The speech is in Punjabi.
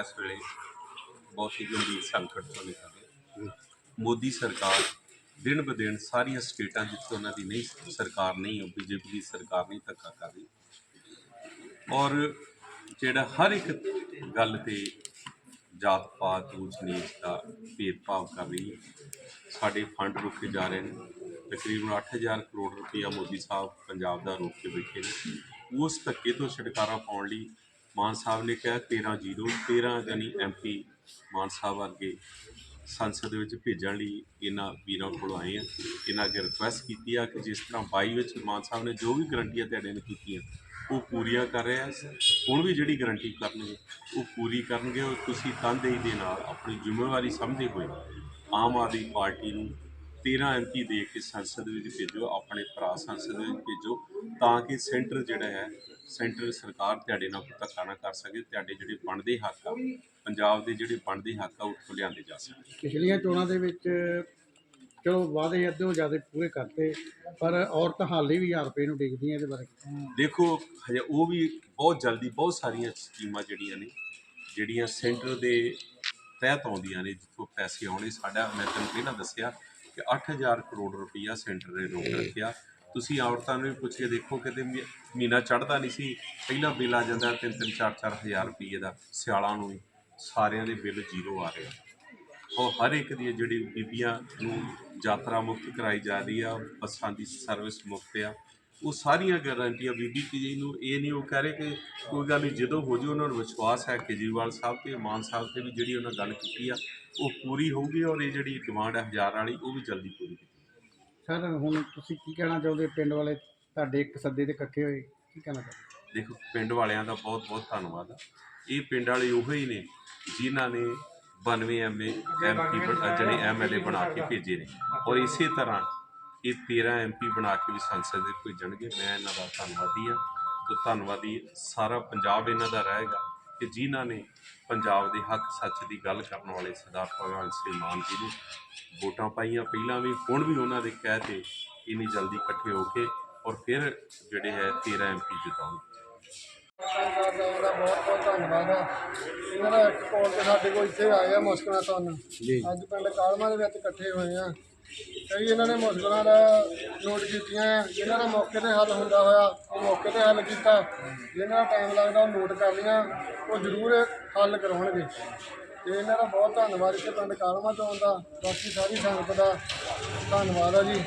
ਇਸ ਵੇਲੇ ਬਹੁਤ ਹੀ ਗੰਭੀਰ ਸੰਕਟ ਤੋਂ ਨਿਕਲ ਮੋਦੀ ਸਰਕਾਰ ਦਿਨ ਬ ਦਿਨ ਸਾਰੀਆਂ ਸਟੇਟਾਂ ਜਿੱਥੇ ਉਹਨਾਂ ਦੀ ਨਹੀਂ ਸਰਕਾਰ ਨਹੀਂ, ਉਹ ਬੀਜੇਪੀ ਦੀ ਸਰਕਾਰ ਨਹੀਂ ਧੱਕਾ ਕਰ ਰਹੀ। ਔਰ ਜਿਹੜਾ ਹਰ ਇੱਕ ਗੱਲ ਤੇ ਜਾਤ ਪਾਤ ਉੱਚ ਨੀਚ ਦਾ ਭੇਦਭਾਵ ਕਰ ਰਹੀ ਹੈ, ਸਾਡੇ ਫੰਡ ਰੁਕੇ ਜਾ ਰਹੇ ਨੇ। ਤਕਰੀਬਨ 8000 ਕਰੋੜ ਰੁਪਇਆ ਮੋਦੀ ਸਾਹਿਬ ਪੰਜਾਬ ਦਾ ਰੋਕ ਕੇ ਬੈਠੇ ਨੇ। ਉਸ ਧੱਕੇ ਤੋਂ ਛੁਟਕਾਰਾ ਪਾਉਣ ਲਈ ਮਾਨ ਸਾਹਿਬ ਨੇ ਕਿਹਾ 13 ਜ਼ੀਰੋ 13 ਯਾਨੀ ਐਮਪੀ ਮਾਨ ਸਾਹਿਬ ਵਰਗੇ ਸੰਸਦ ਦੇ ਵਿੱਚ ਭੇਜਣ ਲਈ ਇਹਨਾਂ ਵੀਰਾਂ ਕੋਲ ਆਏ ਆ। ਇਹਨਾਂ ਅੱਗੇ ਰਿਕੁਐਸਟ ਕੀਤੀ ਆ ਕਿ ਜਿਸ ਤਰ੍ਹਾਂ 22 ਵਿੱਚ ਮਾਨ ਸਾਹਿਬ ਨੇ ਜੋ ਵੀ ਗਰੰਟੀਆਂ ਤੁਹਾਡੇ ਨੇ ਕੀਤੀਆਂ, ਉਹ ਪੂਰੀਆਂ ਕਰ ਰਿਹਾ ਹੁਣ ਵੀ ਜਿਹੜੀ ਗਰੰਟੀ ਕਰਨਗੇ, ਉਹ ਪੂਰੀ ਕਰਨਗੇ। ਔਰ ਤੁਸੀਂ ਤਨਦੇਹੀ ਦੇ ਨਾਲ ਆਪਣੀ ਜ਼ਿੰਮੇਵਾਰੀ ਸਮਝਦੇ ਹੋਏ ਆਮ ਆਦਮੀ ਪਾਰਟੀ ਨੂੰ 13 ਐਮਪੀ ਦੇ ਕੇ ਸੰਸਦ ਵਿੱਚ ਭੇਜੋ ਆਪਣੇ ਭਰਾ ਸੰਸਦ ਵਿੱਚ ਭੇਜੋ ਤਾਂ ਕਿ ਸੈਂਟਰ ਜਿਹੜਾ ਹੈ ਸੈਂਟਰ ਸਰਕਾਰ ਤੁਹਾਡੇ ਨਾਲ ਕੋਈ ਧੱਕਾ ਨਾ ਕਰ ਸਕੇ ਤੁਹਾਡੇ ਜਿਹੜੇ ਬਣਦੇ ਹੱਕ ਆ ਪੰਜਾਬ ਦੇ ਜਿਹੜੇ ਬਣਦੇ ਹੱਕ ਆ ਉਹ ਉੱਥੋਂ ਲਿਆਂਦੇ ਜਾ ਸਕਣ। ਪਿਛਲੀਆਂ ਚੋਣਾਂ ਦੇ ਵਿੱਚ ਚਲੋ ਵਾਅਦੇ ਅੱਧੇ ਜ਼ਿਆਦਾ ਪੂਰੇ ਕਰਤੇ ਪਰ ਔਰਤ ਹਾਲੇ ਵੀ 1000 ਰੁਪਏ ਨੂੰ ਡਿੱਗਦੀਆਂ ਇਹਦੇ ਬਾਰੇ। ਦੇਖੋ ਹਜੇ ਉਹ ਵੀ ਬਹੁਤ ਜਲਦੀ ਬਹੁਤ ਸਾਰੀਆਂ ਸਕੀਮਾਂ ਜਿਹੜੀਆਂ ਨੇ ਜਿਹੜੀਆਂ ਸੈਂਟਰ ਦੇ ਤਹਿਤ ਆਉਂਦੀਆਂ ਨੇ ਜਿੱਥੋਂ ਪੈਸੇ ਆਉਣੇ ਸਾਡਾ ਮੈਂ ਤੁਹਾਨੂੰ ਪਹਿਲਾਂ ਦੱਸਿਆ ਕਿ 8000 ਕਰੋੜ ਰੁਪਈਆ ਸੈਂਟਰ ਨੇ ਰੋਕ ਰੱਖਿਆ। ਤੁਸੀਂ ਔਰਤਾਂ ਨੂੰ ਵੀ ਪੁੱਛ ਕੇ ਦੇਖੋ ਕਿਤੇ ਮਹੀਨਾ ਚੜਦਾ ਨਹੀਂ ਸੀ ਪਹਿਲਾਂ ਬਿੱਲ ਆ ਜਾਂਦਾ ਤਿੰਨ ਤਿੰਨ ਚਾਰ ਚਾਰ ਹਜ਼ਾਰ ਰੁਪਈਏ ਦਾ ਸਿਆਲਾਂ ਨੂੰ ਸਾਰਿਆਂ ਦੇ ਬਿੱਲ ਜ਼ੀਰੋ ਆ ਰਹੇ ਉਹ ਹਰ ਇੱਕ ਦੀ ਜਿਹੜੀ ਬੀਬੀਆਂ ਨੂੰ ਯਾਤਰਾ ਮੁਕਤ ਕਰਾਈ ਜਾ ਰਹੀ ਆ ਬੱਸਾਂ ਦੀ ਸਰਵਿਸ ਮੁਕਤ ਆ ਉਹ ਸਾਰੀਆਂ ਗਾਰੰਟੀਆਂ ਬੀਬੀ ਜੀ ਨੂੰ ਇਹ ਨਹੀਂ ਉਹ ਕਹਿ ਰਹੇ ਕਿ ਕੋਈ ਗੱਲ ਨਹੀਂ ਜਦੋਂ ਹੋ ਜੇ ਉਹਨਾਂ ਨੂੰ ਵਿਸ਼ਵਾਸ ਹੈ ਕੇਜਰੀਵਾਲ ਸਾਹਿਬ ਤੇ ਮਾਨ ਸਾਹਿਬ ਤੇ ਵੀ ਜਿਹੜੀ ਉਹਨਾਂ ਗੱਲ ਕੀਤੀ ਆ ਉਹ ਪੂਰੀ ਹੋਊਗੀ ਔਰ ਇਹ ਜਿਹੜੀ ਡਿਮਾਂਡ ਹੈ ਹਜ਼ਾਰ ਵਾਲੀ ਉਹ ਵੀ ਜਲਦੀ ਪੂਰੀ ਕੀਤੀ ਸਰ ਹੁਣ ਤੁਸੀਂ ਕੀ ਕਹਿਣਾ ਚਾਹੁੰਦੇ ਪਿੰਡ ਵਾਲੇ ਤੁਹਾਡੇ ਇੱਕ ਸੱਦੇ ਤੇ ਇਕੱਠੇ ਹੋਏ ਕੀ ਕਹਿਣਾ ਚਾਹੁੰਦੇ ਦੇਖੋ ਪਿੰਡ ਵਾਲਿਆਂ ਦਾ ਬਹੁਤ ਬਹੁਤ ਧੰਨਵਾਦ ਆ। ਇਹ ਪਿੰਡ ਵਾਲੇ ਉਹੋ ਹੀ ਨੇ ਜਿਨ੍ਹਾਂ ਨੇ 92 ਐਮਏ ਐਮਪੀ ਜਿਹੜੇ ਐਮਐਲਏ ਬਣਾ ਕੇ ਭੇਜੇ ਨੇ। ਔਰ ਇਸੇ ਤਰ੍ਹਾਂ ਇਹ 13 ਐਮਪੀ ਬਣਾ ਕੇ ਵੀ ਸੰਸਦ ਦੇ ਭੇਜਣਗੇ। ਮੈਂ ਇਹਨਾਂ ਦਾ ਧੰਨਵਾਦੀ ਆ। ਤੇ ਧੰਨਵਾਦੀ ਸਾਰਾ ਪੰਜਾਬ ਇਹਨਾਂ ਦਾ ਰਹੇਗਾ। ਕਿ ਜਿਨ੍ਹਾਂ ਨੇ ਪੰਜਾਬ ਦੇ ਹੱਕ ਸੱਚ ਦੀ ਗੱਲ ਕਰਨ ਵਾਲੇ ਸਰਦਾਰ ਭਗਵੰਤ ਸਿੰਘ ਮਾਨ ਜੀ ਨੂੰ ਵੋਟਾਂ ਪਾਈਆਂ। ਪਹਿਲਾਂ ਵੀ ਹੁਣ ਵੀ ਉਹਨਾਂ ਦੇ ਕਹਿ ਤੇ ਇੰਨੀ ਜਲਦੀ ਇਕੱਠੇ ਹੋ ਕੇ ਔਰ ਫਿਰ ਜਿਹੜੇ ਹੈ 13 ਐਮਪੀ ਦਾ ਬਹੁਤ ਬਹੁਤ ਧੰਨਵਾਦ। ਆ ਇਹਨਾਂ ਦਾ ਇੱਕ ਕਾਲ ਤੇ ਸਾਡੇ ਕੋਲ ਇੱਥੇ ਆਏ ਆ ਮੁਸ਼ਕਲਾਂ ਤੋਂ। ਜੀ। ਅੱਜ ਪਿੰਡ ਕਾਲਮਾ ਦੇ ਵਿੱਚ ਇਕੱਠੇ ਹੋਏ ਆ। ਕਈ ਇਹਨਾਂ ਨੇ ਮੁਸ਼ਕਲਾਂ ਦਾ ਨੋਟ ਕੀਤੀਆਂ ਜਿਹਨਾਂ ਦਾ ਮੌਕੇ ਤੇ ਹੱਲ ਹੁੰਦਾ ਹੋਇਆ, ਉਹ ਮੌਕੇ ਤੇ ਹੱਲ ਕੀਤਾ। ਜਿਹਨਾਂ ਦਾ ਟਾਈਮ ਲੱਗਦਾ ਉਹ ਨੋਟ ਕਰ ਲੀਆਂ ਉਹ ਜ਼ਰੂਰ ਹੱਲ ਕਰਾਉਣਗੇ। ਤੇ ਇਹਨਾਂ ਦਾ ਬਹੁਤ ਧੰਨਵਾਦ ਇੱਥੇ ਪਿੰਡ ਕਾਲਮਾ ਤੋਂ ਆਉਂਦਾ। ਬਾਕੀ ਸਾਰੀ ਸੰਗਤ ਦਾ ਧੰਨਵਾਦ ਆ ਜੀ।